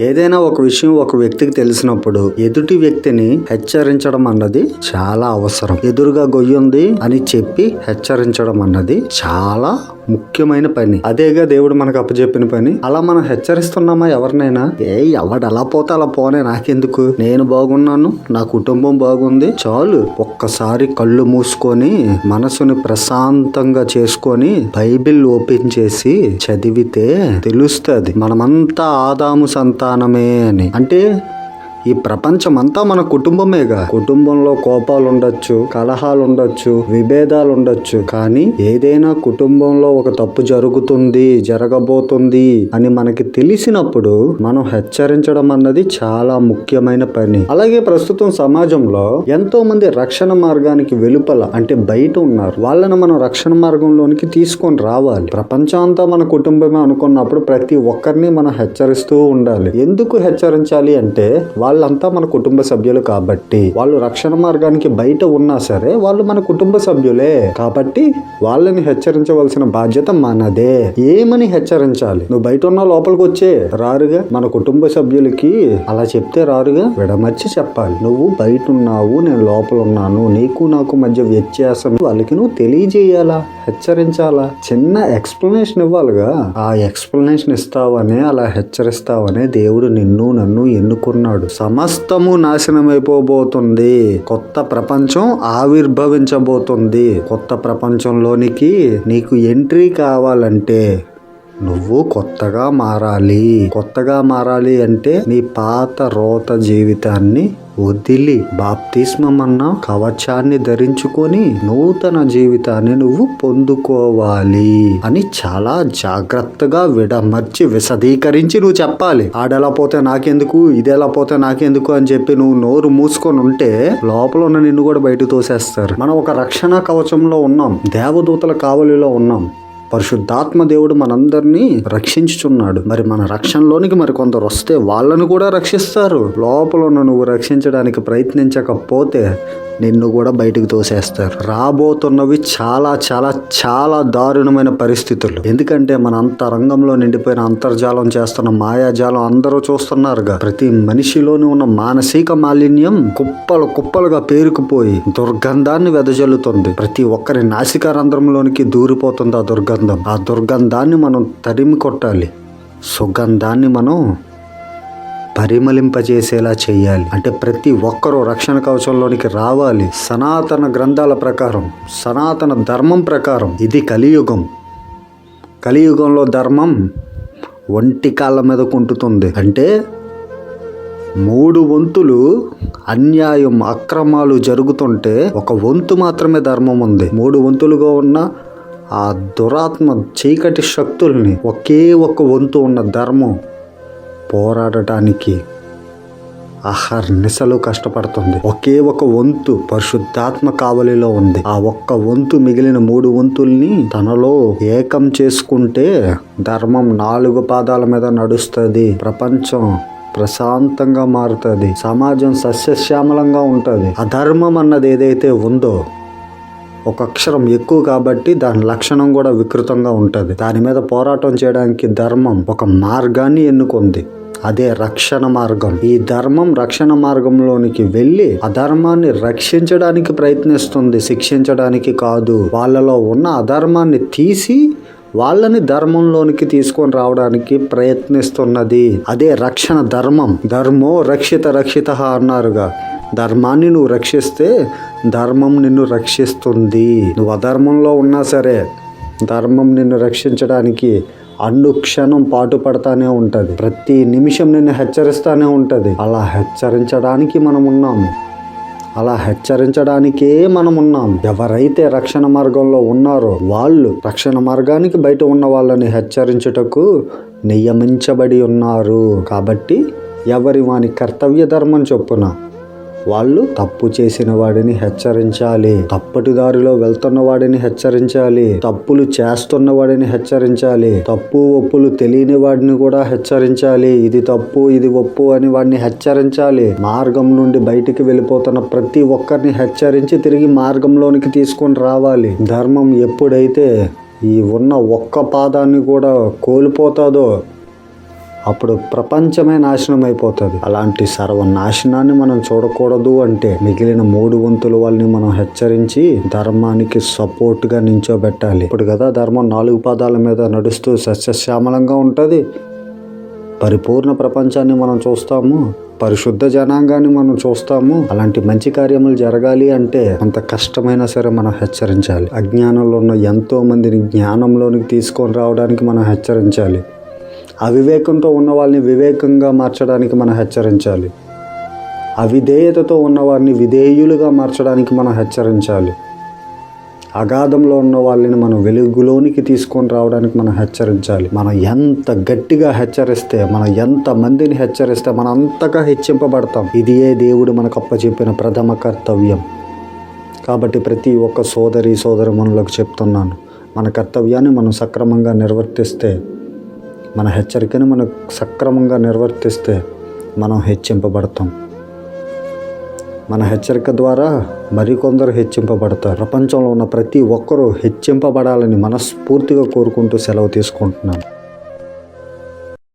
ఏదైనా ఒక విషయం ఒక వ్యక్తికి తెలిసినప్పుడు ఎదుటి వ్యక్తిని హెచ్చరించడం అన్నది చాలా అవసరం. ఎదురుగా గొయ్యుంది అని చెప్పి హెచ్చరించడం అన్నది చాలా ముఖ్యమైన పని. అదేగా దేవుడు మనకు అప్పచెప్పిన పని. అలా మనం హెచ్చరిస్తున్నామా ఎవరినైనా? ఏ ఎవడు అలా పోతే అలా పోనే నాకెందుకు? నేను బాగున్నాను నా కుటుంబం బాగుంది. చాలు. ఒక్కసారి కళ్ళు మూసుకొని మనసుని ప్రశాంతంగా చేసుకొని బైబిల్ ఓపెన్ చేసి చదివితే తెలుస్తుంది. మనమంతా ఆదాము సంతా సంతానమే అని. అంటే ఈ ప్రపంచం అంతా మన కుటుంబమేగా. కుటుంబంలో కోపాలు ఉండొచ్చు కలహాలు ఉండొచ్చు విభేదాలు ఉండొచ్చు కానీ ఏదైనా కుటుంబంలో ఒక తప్పు జరుగుతుంది జరగబోతుంది అని మనకి తెలిసినప్పుడు మనం హెచ్చరించడం అన్నది చాలా ముఖ్యమైన పని. అలాగే ప్రస్తుతం సమాజంలో ఎంతో మంది రక్షణ మార్గానికి వెలుపల అంటే బయట ఉన్నారు. వాళ్ళని మనం రక్షణ మార్గంలోనికి తీసుకొని రావాలి. ప్రపంచం అంతా మన కుటుంబమే అనుకున్నప్పుడు ప్రతి ఒక్కరిని మనం హెచ్చరిస్తూ ఉండాలి. ఎందుకు హెచ్చరించాలి అంటే వాళ్ళంతా మన కుటుంబ సభ్యులు కాబట్టి వాళ్ళు రక్షణ మార్గానికి బయట ఉన్నా సరే వాళ్ళు మన కుటుంబ సభ్యులే. కాబట్టి వాళ్ళని హెచ్చరించవలసిన బాధ్యత మనదే. ఏమని హెచ్చరించాలి? నువ్వు బయట ఉన్న లోపలికి వచ్చే. రారుగా మన కుటుంబ సభ్యులకి అలా చెప్తే రారుగా విడమర్చి చెప్పాలి. నువ్వు బయట ఉన్నావు నేను లోపల ఉన్నాను నీకు నాకు మధ్య వ్యత్యాసం వాళ్ళకి నువ్వు తెలియజేయాలా? హెచ్చరించాలా? చిన్న ఎక్స్ప్లెనేషన్ ఇవ్వాలిగా. ఆ ఎక్స్ప్లెనేషన్ ఇస్తావనే అలా హెచ్చరిస్తావనే దేవుడు నిన్ను నన్ను ఎన్నుకున్నాడు. సమస్తము నాశనమైపోబోతుంది. కొత్త ప్రపంచం ఆవిర్భవించబోతుంది. కొత్త ప్రపంచంలోనికి నీకు ఎంట్రీ కావాలంటే నువ్వు కొత్తగా మారాలి. కొత్తగా మారాలి అంటే నీ పాత రోత జీవితాన్ని వదిలి బాప్తిస్మం అన్న కవచాన్ని ధరించుకొని నూతన జీవితాన్ని నువ్వు పొందుకోవాలి అని చాలా జాగ్రత్తగా విడమర్చి విశదీకరించి నువ్వు చెప్పాలి. ఆడెలా పోతే నాకెందుకు? ఇదెలా పోతే నాకెందుకు? అని చెప్పి నువ్వు నోరు మూసుకొని ఉంటే లోపల ఉన్న నిన్ను కూడా బయట తోసేస్తారు. మనం ఒక రక్షణ కవచంలో ఉన్నాం. దేవదూతల కావలిలో ఉన్నాం. పరిశుద్ధాత్మ దేవుడు మనందరినీ రక్షించుచున్నాడు. మరి మన రక్షణలోనికి మరి కొందరు వస్తే వాళ్ళను కూడా రక్షిస్తారు. లోపల ఉన్న నువ్వు రక్షించడానికి ప్రయత్నించకపోతే నిన్ను కూడా బయటకు తోసేస్తారు. రాబోతున్నవి చాలా చాలా చాలా దారుణమైన పరిస్థితులు. ఎందుకంటే మన అంతరంగంలో నిండిపోయిన అంతర్జాలం చేస్తున్న మాయాజాలం అందరూ చూస్తున్నారుగా. ప్రతి మనిషిలోని ఉన్న మానసిక మాలిన్యం కుప్పలు కుప్పలుగా పేరుకుపోయి దుర్గంధాన్ని వెదజల్లుతుంది. ప్రతి ఒక్కరి నాసిక రంధ్రంలోనికి దూరిపోతుంది ఆ దుర్గంధం. ఆ దుర్గంధాన్ని మనం తరిమి కొట్టాలి. సుగంధాన్ని మనం పరిమళింపజేసేలా చేయాలి. అంటే ప్రతి ఒక్కరూ రక్షణ కవచంలోనికి రావాలి. సనాతన గ్రంథాల ప్రకారం సనాతన ధర్మం ప్రకారం ఇది కలియుగం. కలియుగంలో ధర్మం ఒంటి కాళ్ళ మీద కుంటుతుంది. అంటే మూడు వంతులు అన్యాయం అక్రమాలు జరుగుతుంటే ఒక వంతు మాత్రమే ధర్మం ఉంది. మూడు వంతులుగా ఉన్న ఆ దురాత్మ చీకటి శక్తుల్ని ఒకే ఒక్క వంతు ఉన్న ధర్మం పోరాడటానికి అహర్నిశలు కష్టపడుతుంది. ఒకే ఒక వంతు పరిశుద్ధాత్మ కావలిలో ఉంది. ఆ ఒక్క వంతు మిగిలిన మూడు వంతుల్ని తనలో ఏకం చేసుకుంటే ధర్మం నాలుగు పాదాల మీద నడుస్తుంది. ప్రపంచం ప్రశాంతంగా మారుతుంది. సమాజం సస్యశ్యామలంగా ఉంటుంది. అధర్మం అన్నది ఏదైతే ఉందో ఒక అక్షరం ఎక్కువ కాబట్టి దాని లక్షణం కూడా వికృతంగా ఉంటుంది. దాని మీద పోరాటం చేయడానికి ధర్మం ఒక మార్గాన్ని ఎన్నుకుంది. అదే రక్షణ మార్గం. ఈ ధర్మం రక్షణ మార్గంలోనికి వెళ్ళి అధర్మాన్ని రక్షించడానికి ప్రయత్నిస్తుంది. శిక్షించడానికి కాదు. వాళ్ళలో ఉన్న అధర్మాన్ని తీసి వాళ్ళని ధర్మంలోనికి తీసుకొని రావడానికి ప్రయత్నిస్తున్నది. అదే రక్షణ ధర్మం. ధర్మో రక్షిత రక్షిత అన్నారుగా. ధర్మాన్ని నువ్వు రక్షిస్తే ధర్మం నిన్ను రక్షిస్తుంది. నువ్వు అధర్మంలో ఉన్నా సరే ధర్మం నిన్ను రక్షించడానికి అనుక్షణం పాటుపడతానే ఉంటుంది. ప్రతి నిమిషం నిన్ను హెచ్చరిస్తానే ఉంటుంది. అలా హెచ్చరించడానికి మనం ఉన్నాము. అలా హెచ్చరించడానికే మనం ఉన్నాం ఎవరైతే రక్షణ మార్గంలో ఉన్నారో వాళ్ళు రక్షణ మార్గానికి బయట ఉన్న వాళ్ళని హెచ్చరించుటకు నియమించబడి ఉన్నారు. కాబట్టి ఎవరి వాని కర్తవ్య ధర్మం చొప్పున వాళ్ళు తప్పు చేసిన వాడిని హెచ్చరించాలి. తప్పటి దారిలో వెళ్తున్న వాడిని హెచ్చరించాలి. తప్పులు చేస్తున్న వాడిని హెచ్చరించాలి. తప్పు ఒప్పులు తెలియని వాడిని కూడా హెచ్చరించాలి. ఇది తప్పు ఇది ఒప్పు అని వాడిని హెచ్చరించాలి. మార్గం నుండి బయటికి వెళ్ళిపోతున్న ప్రతి ఒక్కరిని హెచ్చరించి తిరిగి మార్గంలోనికి తీసుకొని రావాలి. ధర్మం ఎప్పుడైతే ఈ ఉన్న ఒక్క పాదాన్ని కూడా కోల్పోతాదో అప్పుడు ప్రపంచమే నాశనం అయిపోతుంది అలాంటి సర్వనాశనాన్ని మనం చూడకూడదు అంటే మిగిలిన మూడు వంతుల వాళ్ళని మనం హెచ్చరించి ధర్మానికి సపోర్ట్గా నించోబెట్టాలి. ఇప్పుడు కదా ధర్మం నాలుగు పాదాల మీద నడుస్తూ సస్యశ్యామలంగా ఉంటుంది. పరిపూర్ణ ప్రపంచాన్ని మనం చూస్తాము. పరిశుద్ధ జనాంగాన్ని మనం చూస్తాము. అలాంటి మంచి కార్యములు జరగాలి అంటే అంత కష్టమైనా సరే మనం హెచ్చరించాలి. అజ్ఞానంలో ఉన్న ఎంతో మందిని జ్ఞానంలోనికి తీసుకొని రావడానికి మనం హెచ్చరించాలి. అవివేకంతో ఉన్న వాళ్ళని వివేకంగా మార్చడానికి మనం హెచ్చరించాలి. అవిధేయతతో ఉన్నవారిని విధేయులుగా మార్చడానికి మనం హెచ్చరించాలి. అగాధంలో ఉన్న వాళ్ళని మనం వెలుగులోనికి తీసుకొని రావడానికి మనం హెచ్చరించాలి. మనం ఎంత గట్టిగా హెచ్చరిస్తే మనం ఎంత మందిని హెచ్చరిస్తే మనం అంతగా హెచ్చింపబడతాం. ఇది ఏ దేవుడు మనకు అప్పచెప్పిన ప్రథమ కర్తవ్యం. కాబట్టి ప్రతి ఒక్క సోదరి సోదరమనులకు చెప్తున్నాను. మన కర్తవ్యాన్ని మనం సక్రమంగా నిర్వర్తిస్తే మన హెచ్చరికని మనం సక్రమంగా నిర్వర్తిస్తే మనం హెచ్చింపబడతాం. మన హెచ్చరిక ద్వారా మరికొందరు హెచ్చింపబడతారు. ప్రపంచంలో ఉన్న ప్రతి ఒక్కరూ హెచ్చింపబడాలని మనస్ఫూర్తిగా కోరుకుంటూ సెలవు తీసుకుంటున్నాను.